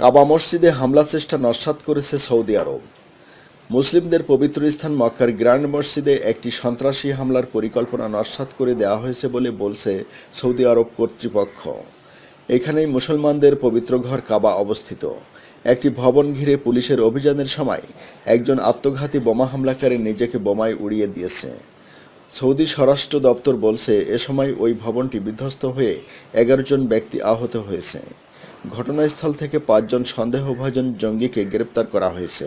কাবা মসজিদে হামলা চেষ্টা নস্যাৎ করেছে সৌদি আরব। মুসলিমদের পবিত্র স্থান মক্কার গ্র্যান্ড মসজিদে একটি সন্ত্রাসী হামলার পরিকল্পনা নস্যাৎ করে দেওয়া হয়েছে বলে বলছে সৌদি আরব কর্তৃপক্ষ। এখানেই মুসলমানদের পবিত্র ঘর কাবা অবস্থিত। একটি ভবন ঘিরে পুলিশের অভিযানের সময় একজন আত্মঘাতী বোমা হামলাকারী নিজেকে বোমায় উড়িয়ে দিয়েছে। সৌদি স্বরাষ্ট্র দপ্তর বলছে, এ সময় ওই ভবনটি বিধ্বস্ত হয়ে এগারো জন ব্যক্তি আহত হয়েছে। ঘটনাস্থল থেকে পাঁচজন সন্দেহভাজন জঙ্গিকে গ্রেপ্তার করা হয়েছে।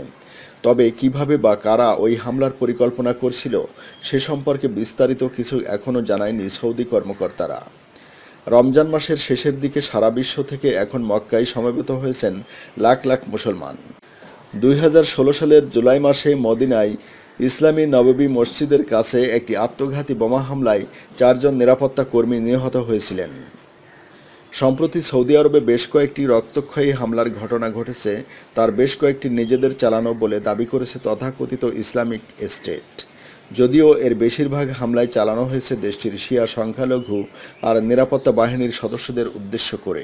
তবে কীভাবে বা কারা ওই হামলার পরিকল্পনা করছিল, সে সম্পর্কে বিস্তারিত কিছু এখনও জানায়নি সৌদি কর্মকর্তারা। রমজান মাসের শেষের দিকে সারা বিশ্ব থেকে এখন মক্কায় সমবেত হয়েছেন লাখ লাখ মুসলমান। দুই হাজার ষোলো সালের জুলাই মাসে মদিনায় ইসলামী নববী মসজিদের কাছে একটি আত্মঘাতী বোমা হামলায় চারজন নিরাপত্তা কর্মী নিহত হয়েছিলেন। সম্প্রতি সৌদি আরবে বেশ কয়েকটি রক্তক্ষয়ী হামলার ঘটনা ঘটেছে, তার বেশ কয়েকটি নিজেদের চালানো বলে দাবি করেছে তথাকথিত ইসলামিক স্টেট। যদিও এর বেশিরভাগ হামলায় চালানো হয়েছে দেশটির শিয়া সংখ্যালঘু আর নিরাপত্তা বাহিনীর সদস্যদের উদ্দেশ্য করে।